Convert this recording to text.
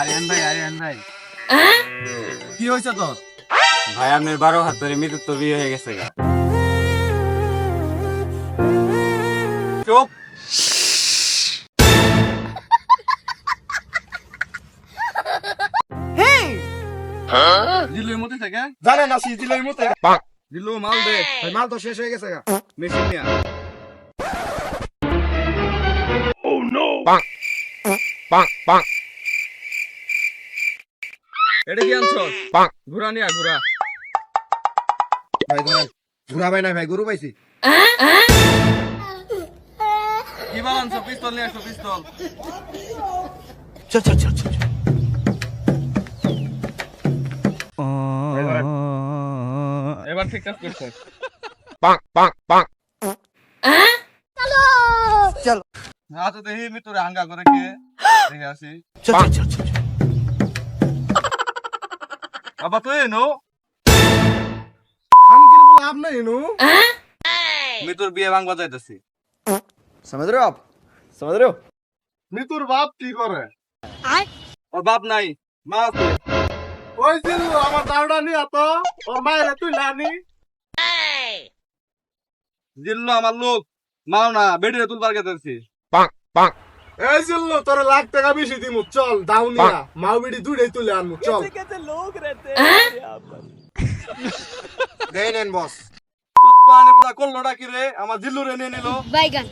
আরিয়ান ভাই আরিয়ান ভাই। কি হয়েছে তোর? ভাই আপনার বারো হাত ধরে মৃত্যু তো বিয়ে হয়ে গেছে গা। চুপ। দিল্লির মধ্যে থেকে? জানে না সিজিলের মতে। দিল্লু মাল দে। ভাই মাল তো শেষ হয়ে গেছে গা। মেশিন নিয়ে এটা কি আনছ? ঘুরা নিয়া ঘুরা ভাই ধরেন ঘুরা ভাই না ভাই গরু পাইছি। কি বাল আনছ? পিস্তল নিয়ে আসো পিস্তল। চল চল চল চল এবার ঠিক কাজ করছে। চল। হাতে দেখি মিতুরে হাঙ্গা করে কে। দেখে আসি বাবা তুই এনো। খানকির বলে আপনি এনো। হ্যাঁ? আমি তোর বিয়ে ভাঙবা যাইতেছি। সমাজ রে বাপ সমাজ রে মৃত্যুর বাপ কি করে? ওর বাপ নাই মা আছে। ওই যে আমার দাউডা নিয়ে তো ওর মায়ের তুই লানি জিল্ল আমার লোক মাও না বেডে তুলবার গেতেছি। পাক পাক এই ছিল তোর লাখ টাকা বেশি দিমু চল দাউনিয়া মাউবিড়ি বিড়ি দুইটাই তুলে আনমু চল। দেই নেন বস। চুপ পানি পুরা করল ডাকি রে? আমার জিল্লু রে নিয়ে নিল। বাইগান।